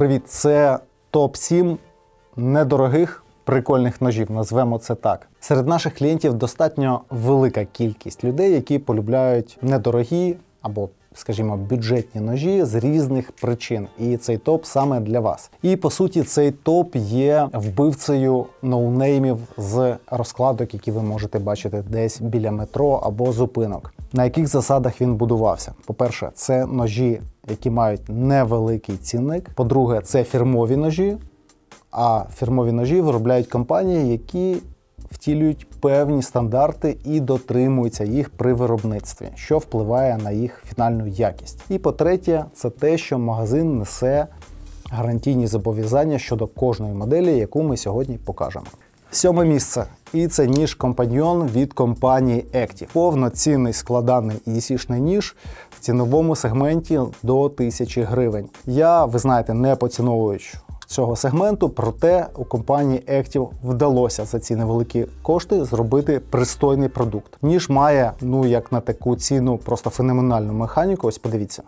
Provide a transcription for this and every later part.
Привіт! Це топ-7 недорогих прикольних ножів, назвемо це так. Серед наших клієнтів достатньо велика кількість людей, які полюбляють недорогі або, скажімо, бюджетні ножі з різних причин. І цей топ саме для вас. І по суті, цей топ є вбивцею ноунеймів з розкладок, які ви можете бачити десь біля метро або зупинок. На яких засадах він будувався? По-перше, це ножі, які мають невеликий цінник. По-друге, це фірмові ножі. А фірмові ножі виробляють компанії, які втілюють певні стандарти і дотримуються їх при виробництві, що впливає на їх фінальну якість. І по-третє, це те, що магазин несе гарантійні зобов'язання щодо кожної моделі, яку ми сьогодні покажемо. Сьоме місце. І це ніж компаньйон від компанії Active. Повноцінний складаний EDC-шний ніж в ціновому сегменті до 1000 гривень. Я, ви знаєте, не поціновуючи цього сегменту, проте у компанії Active вдалося за ці невеликі кошти зробити пристойний продукт. Ніж має, ну як на таку ціну, просто феноменальну механіку. Ось подивіться.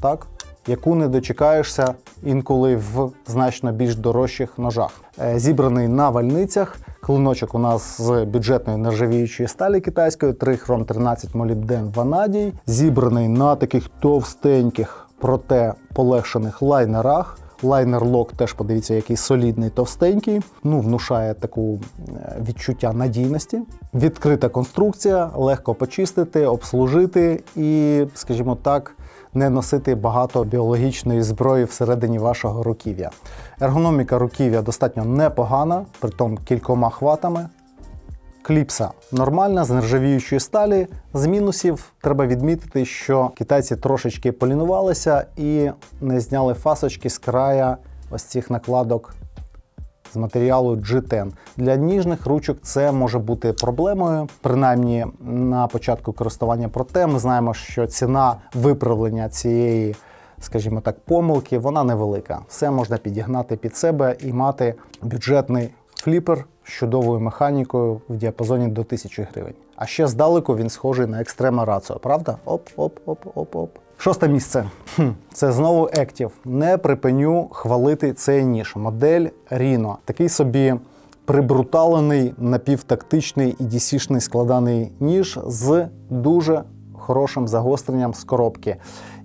Так, яку не дочекаєшся інколи в значно більш дорожчих ножах. Е, Зібраний на вальницях. Клиночок у нас з бюджетної нержавіючої сталі китайської, 3 хром 13 молібден ванадій. Зібраний на таких товстеньких, проте полегшених лайнерах. Лайнер лок теж подивіться, який солідний, товстенький. Ну, внушає таку е, відчуття надійності. Відкрита конструкція, легко почистити, обслужити і, скажімо так, не носити багато біологічної зброї всередині вашого руків'я. Ергономіка руків'я достатньо непогана, притом кількома хватами. Кліпса нормальна, з нержавіючої сталі. З мінусів треба відмітити, що китайці трошечки полінувалися і не зняли фасочки з края ось цих накладок з матеріалу G10. Для ніжних ручок це може бути проблемою, принаймні на початку користування. Проте ми знаємо, що ціна виправлення цієї, скажімо так, помилки вона невелика. Все можна підігнати під себе і мати бюджетний фліпер з чудовою механікою в діапазоні до 1000 гривень. А ще здалеку він схожий на екстрема Раціо, правда? Оп-оп-оп-оп-оп. Шосте місце. Хм, Це знову Active. Не припиню хвалити цей ніж. Модель Ріно, Такий собі прибруталений, напівтактичний і DC-шний складаний ніж з дуже хорошим загостренням з коробки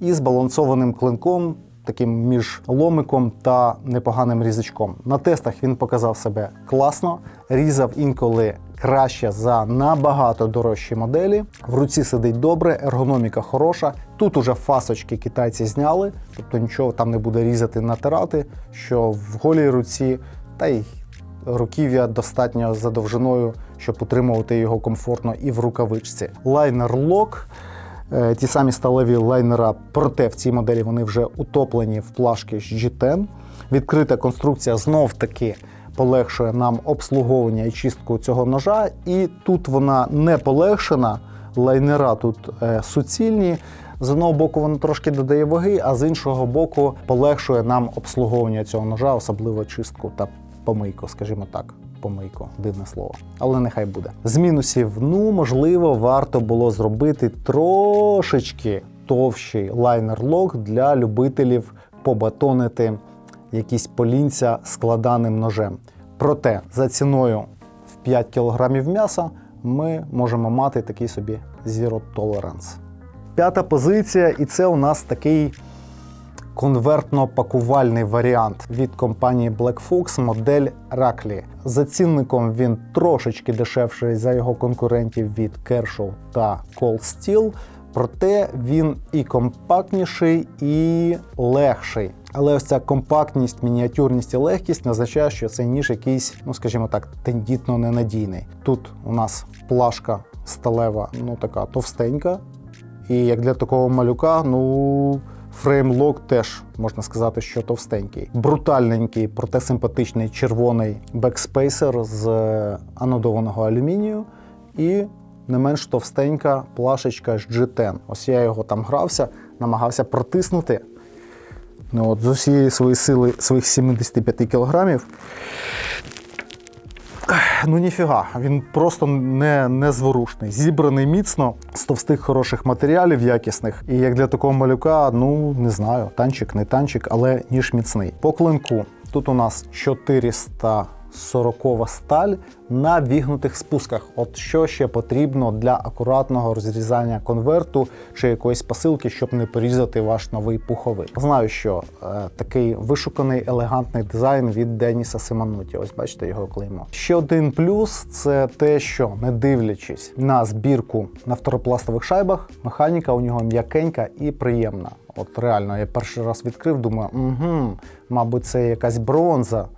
і збалансованим клинком. Таким між ломиком та непоганим різачком. На тестах він показав себе класно, різав інколи краще за набагато дорожчі моделі. В руці сидить добре, ергономіка хороша. Тут уже фасочки китайці зняли, тобто нічого там не буде різати, натирати, що в голій руці, та й руків'я достатньо за довжиною, щоб утримувати його комфортно і в рукавичці. Лайнер лок. Е, Ті самі сталеві лайнера, проте в цій моделі вони вже утоплені в плашки з G10. Відкрита конструкція знов таки полегшує нам обслуговування і чистку цього ножа. І тут вона не полегшена, лайнера тут е, суцільні. З одного боку, воно трошки додає ваги, а з іншого боку, полегшує нам обслуговування цього ножа, особливо чистку та помийку, скажімо так. Помийку, дивне слово, але нехай буде. З мінусів, ну можливо, варто було зробити трошечки товщий лайнер-лок для любителів побатонити якісь полінця складаним ножем. Проте за ціною в 5 кг м'яса ми можемо мати такий собі Zero Tolerance. П'ята позиція, і це у нас такий конвертно-пакувальний варіант від компанії Black Fox модель Rackley. За цінником він трошечки дешевший за його конкурентів від Kershaw та Cold Steel, проте він і компактніший, і легший. Але ось ця компактність, мініатюрність і легкість не означає, що цей ніж якийсь, ну скажімо так, тендітно ненадійний. Тут у нас плашка сталева, ну така товстенька. І як для такого малюка, ну фреймлок теж можна сказати, що товстенький. Брутальненький, проте симпатичний червоний бекспейсер з анодованого алюмінію. І не менш товстенька плашечка з G10. Ось я його там грався, намагався протиснути. Ну, от, З усієї своєї сили своїх 75 кілограмів. Ну ніфіга, він просто не, незворушний. Зібраний міцно з товстих хороших матеріалів, якісних. І як для такого малюка, ну не знаю, танчик, не танчик, але ніж міцний. По клинку тут у нас 440 сталь на вігнутих спусках. От що ще потрібно для акуратного розрізання конверту чи якоїсь посилки, щоб не порізати ваш новий пуховик. Знаю, що е, такий вишуканий елегантний дизайн від Деніса Симонуті. Ось бачите його клеймо. Ще один плюс це те, що не дивлячись на збірку на второпластових шайбах, механіка у нього м'якенька і приємна. От реально, я перший раз відкрив, думаю, угу, мабуть, це якась бронза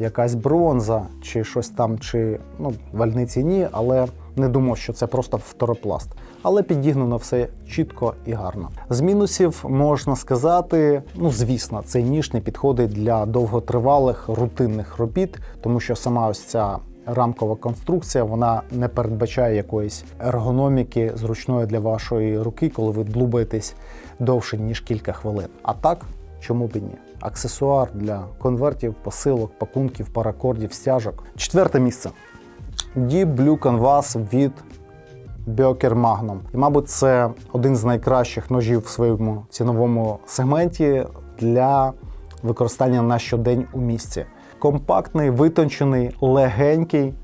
якась бронза, чи щось там, чи ну, вальниці ні, але не думав, що це просто второпласт. Але підігнано все чітко і гарно. З мінусів можна сказати, ну звісно, цей ніж не підходить для довготривалих рутинних робіт, тому що сама ось ця рамкова конструкція вона не передбачає якоїсь ергономіки зручної для вашої руки, коли ви длубаєтесь довше ніж кілька хвилин. А так, чому б і ні? Аксесуар для конвертів, посилок, пакунків, паракордів, стяжок. Четверте місце. Deep Blue Canvas від Böker Magnum. І, мабуть, це один з найкращих ножів в своєму ціновому сегменті для використання на щодень у місті. Компактний, витончений, легенький,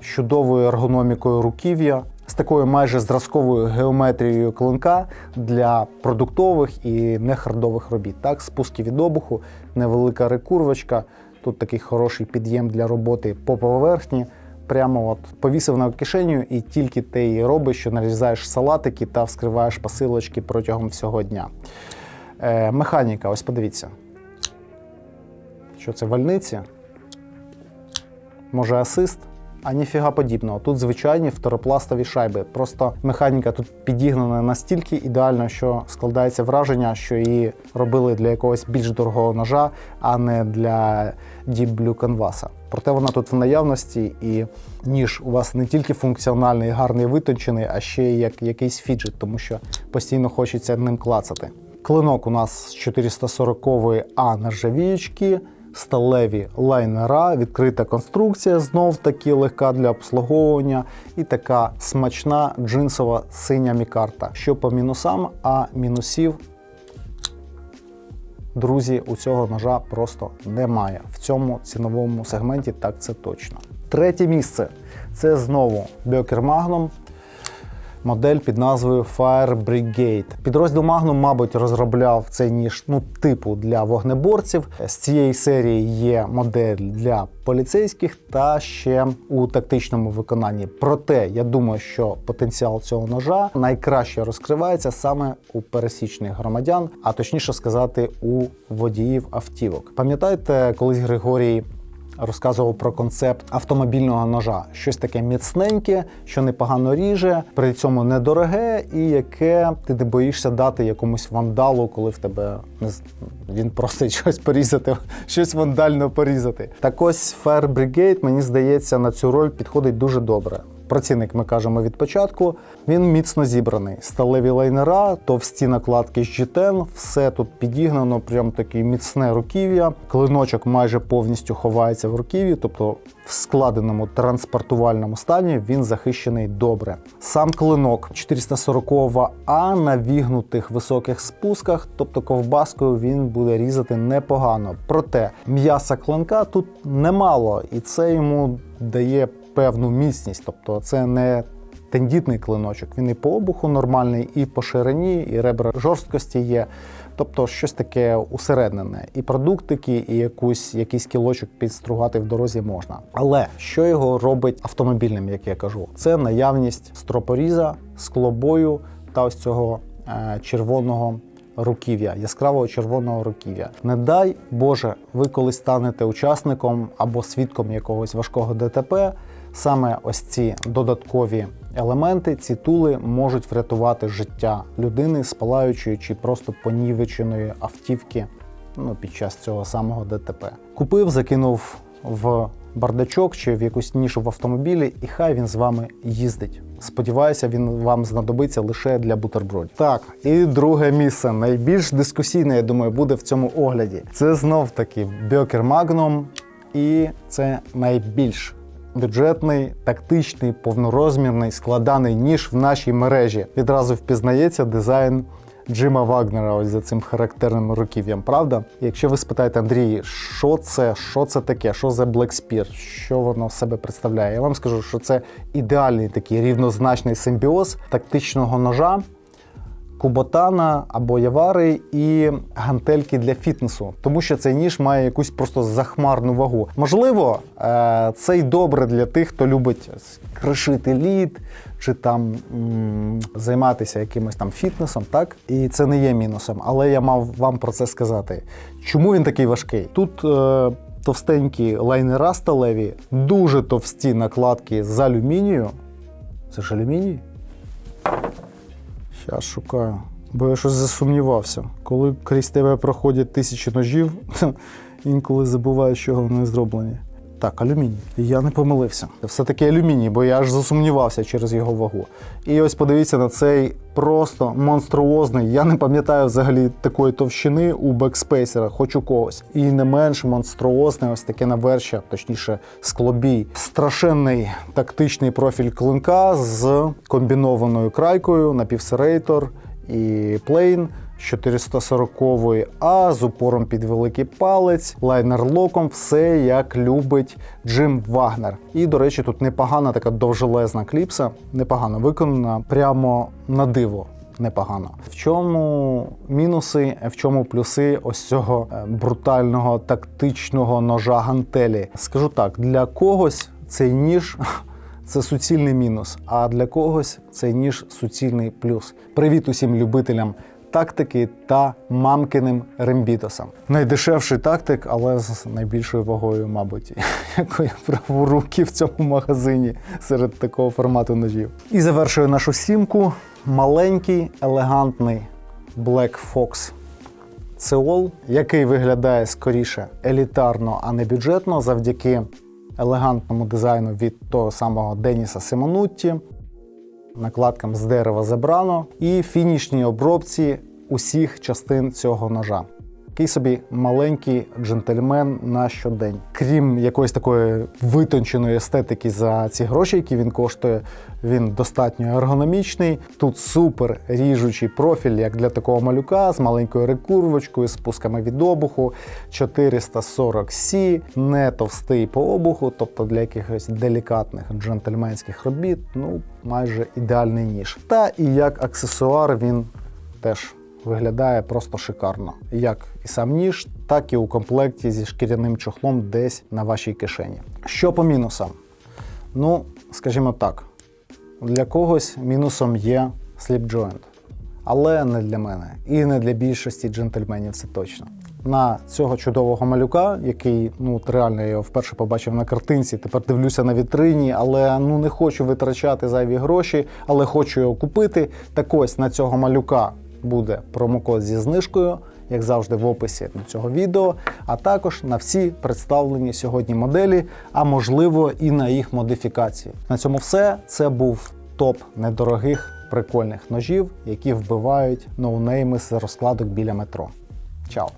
з чудовою ергономікою руків'я, з такою майже зразковою геометрією клинка для продуктових і нехардових робіт. Так, спуски від обуху, невелика рекурвочка. Тут такий хороший під'єм для роботи по поверхні. Прямо от повісив на кишеню, і тільки ти і робиш, що нарізаєш салатики та вскриваєш посилочки протягом всього дня. Е, механіка, ось подивіться. Що це вальниці? Може асист? А ніфіга подібного. Тут звичайні второпластові шайби. Просто механіка тут підігнана настільки ідеально, що складається враження, що її робили для якогось більш дорогого ножа, а не для Deep Blue Canvas. Проте вона тут в наявності, і ніж у вас не тільки функціональний, гарний витончений, а ще й як якийсь фіджет, тому що постійно хочеться ним клацати. Клинок у нас з 440 А нержавіючки, сталеві лайнера, відкрита конструкція, знов таки легка для обслуговування, і така смачна джинсова синя мікарта. Що по мінусам, а мінусів, друзі, у цього ножа просто немає. В цьому ціновому сегменті так це точно. Третє місце це знову Böker Magnum. Модель під назвою Fire Brigade. Підрозділ Magnum, мабуть, розробляв цей ніж ну, типу для вогнеборців. З цієї серії є модель для поліцейських та ще у тактичному виконанні. Проте я думаю, що потенціал цього ножа найкраще розкривається саме у пересічних громадян, а точніше сказати, у водіїв автівок. Пам'ятаєте, колись Григорій розказував про концепт автомобільного ножа. Щось таке міцненьке, що непогано ріже, при цьому недороге, і яке ти не боїшся дати якомусь вандалу, коли в тебе не він просить щось порізати, щось вандально порізати. Так ось Fire Brigade, мені здається, на цю роль підходить дуже добре. Працівник, ми кажемо від початку, він міцно зібраний. Сталеві лайнера, товсті накладки з G10, все тут підігнано, прям таке міцне руків'я. Клиночок майже повністю ховається в руків'ї, тобто в складеному транспортувальному стані він захищений добре. Сам клинок 440 А на вігнутих високих спусках, тобто ковбаскою він буде різати непогано. Проте м'яса клинка тут немало, і це йому дає певну міцність. Тобто це не тендітний клиночок. Він і по обуху нормальний, і по ширині, і ребра жорсткості є. Тобто щось таке усереднене. І продуктики, і якусь, якийсь кілочок підстругати в дорозі можна. Але що його робить автомобільним, як я кажу, це наявність стропоріза, склобою та ось цього е, червоного руків'я, яскравого червоного руків'я. Не дай Боже, ви колись станете учасником або свідком якогось важкого ДТП. Саме ось ці додаткові елементи, ці тули можуть врятувати життя людини з палаючої чи просто понівеченої автівки ну, під час цього самого ДТП. Купив, закинув в бардачок чи в якусь нішу в автомобілі, і хай він з вами їздить. Сподіваюся, він вам знадобиться лише для бутербродів. Так, і друге місце, найбільш дискусійне, я думаю, буде в цьому огляді. Це знов таки Böker Magnum, і це найбільш бюджетний, тактичний, повнорозмірний, складаний ніж в нашій мережі. Відразу впізнається дизайн Джима Вагнера, ось за цим характерним руків'ям, правда? Якщо ви спитаєте Андрій, що це, що це таке, що за Black Spear, що воно в себе представляє, я вам скажу, що це ідеальний такий рівнозначний симбіоз тактичного ножа. Куботана або явари і гантельки для фітнесу, тому що цей ніж має якусь просто захмарну вагу. Можливо, е, це й добре для тих, хто любить кришити лід чи там займатися якимось там фітнесом, так і це не є мінусом. Але я мав вам про це сказати. Чому він такий важкий? Тут е, товстенькі лайнера сталеві, дуже товсті накладки з алюмінію. Це ж алюміній? Щас шукаю. Бо я щось засумнівався. Коли крізь тебе проходять тисячі ножів, інколи забуваю, з чого вони зроблені. Так, алюміній. Я не помилився. Все-таки алюміній, бо я аж засумнівався через його вагу. І ось подивіться на цей просто монструозний. Я не пам'ятаю взагалі такої товщини у бекспейсера, хоч у когось. І не менш монструозне ось таке навершя, точніше, склобій. Страшенний тактичний профіль клинка з комбінованою крайкою, напівсерейтор і плейн. 440 А з упором під великий палець, лайнер-локом, все як любить Джим Вагнер. І, до речі, тут непогана така довжелезна кліпса, непогано виконана, прямо на диво. Непогано. В чому мінуси, в чому плюси ось цього е, брутального тактичного ножа гантелі? Скажу так, для когось цей ніж це суцільний мінус, а для когось цей ніж суцільний плюс. Привіт усім любителям тактики та мамкиним рембітосам. Найдешевший тактик, але з найбільшою вагою, мабуть, якої праворуки в цьому магазині серед такого формату ножів. І завершую нашу сімку. Маленький, елегантний Black Fox Цеол, який виглядає скоріше елітарно, а не бюджетно, завдяки елегантному дизайну від того самого Деніса Симонутті, накладкам з дерева забрано і фінішній обробці усіх частин цього ножа. Такий собі маленький джентльмен на щодень. Крім якоїсь такої витонченої естетики за ці гроші, які він коштує, він достатньо ергономічний. Тут супер ріжучий профіль, як для такого малюка, з маленькою рекурвочкою, спусками від обуху, 440 c не товстий по обуху, тобто для якихось делікатних джентльменських робіт, ну майже ідеальний ніж. Та і як аксесуар він теж виглядає просто шикарно. Як і сам ніж, так і у комплекті зі шкіряним чохлом десь на вашій кишені. Що по мінусам? Ну, скажімо так, для когось мінусом є сліпджойнт. Але не для мене і не для більшості джентльменів, це точно. На цього чудового малюка, який ну реально я його вперше побачив на картинці, тепер дивлюся на вітрині, але ну не хочу витрачати зайві гроші, але хочу його купити. Так ось на цього малюка буде промокод зі знижкою, як завжди, в описі до цього відео, а також на всі представлені сьогодні моделі, а можливо і на їх модифікації. На цьому все. Це був топ недорогих прикольних ножів, які вбивають ноунейми з розкладок біля метро. Чао!